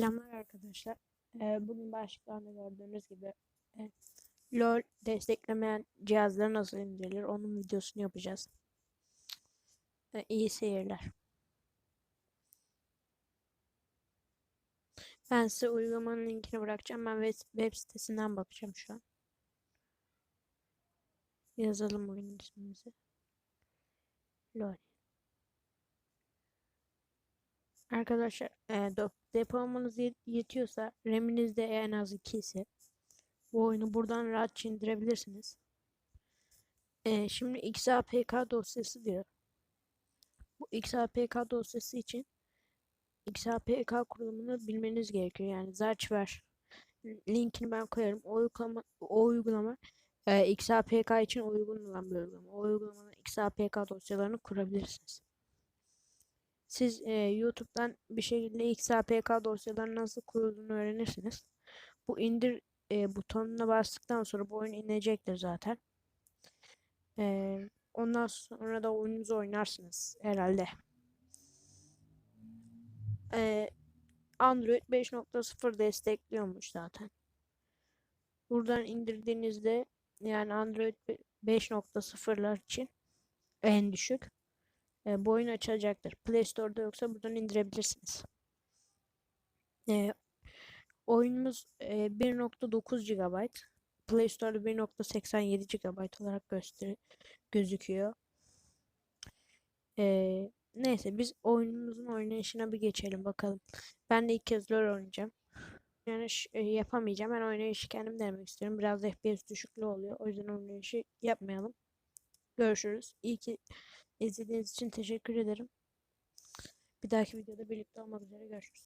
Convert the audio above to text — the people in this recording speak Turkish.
Selamlar arkadaşlar. Ee, bugün başlıklarda gördüğünüz gibi e, LoL desteklemeyen cihazları nasıl indirilir onun videosunu yapacağız. Ee, iyi seyirler. Ben size uygulamanın linkini bırakacağım. Ben web, web sitesinden bakacağım şu an. Yazalım oyun ismimizi. LoL. Arkadaşlar e, depolamanız yet- yetiyorsa RAM'iniz de en az 2 ise bu oyunu buradan rahatça indirebilirsiniz. E, şimdi XAPK dosyası diyor. Bu XAPK dosyası için XAPK kurulumunu bilmeniz gerekiyor. Yani Zarchver linkini ben koyarım. O uygulama, o uygulama e, XAPK için uygun olan bir uygulama. O uygulamanın XAPK dosyalarını kurabilirsiniz. Siz e, YouTube'dan bir şekilde XAPK dosyalarının nasıl kurulduğunu öğrenirsiniz. Bu indir e, butonuna bastıktan sonra bu oyun inecektir zaten. E, ondan sonra da oyununuzu oynarsınız herhalde. E, Android 5.0 destekliyormuş zaten. Buradan indirdiğinizde yani Android 5.0'lar için en düşük e, bu oyun açılacaktır. Play Store'da yoksa buradan indirebilirsiniz. E, oyunumuz e, 1.9 GB. Play Store'da 1.87 GB olarak göster gözüküyor. E, neyse biz oyunumuzun oynayışına bir geçelim bakalım. Ben de ilk kez LoL oynayacağım. Yani e, yapamayacağım. Ben oynayışı kendim denemek istiyorum. Biraz FPS düşüklüğü oluyor. O yüzden oynayışı yapmayalım. Görüşürüz. İyi ki izlediğiniz için teşekkür ederim. Bir dahaki videoda birlikte olmak üzere görüşürüz.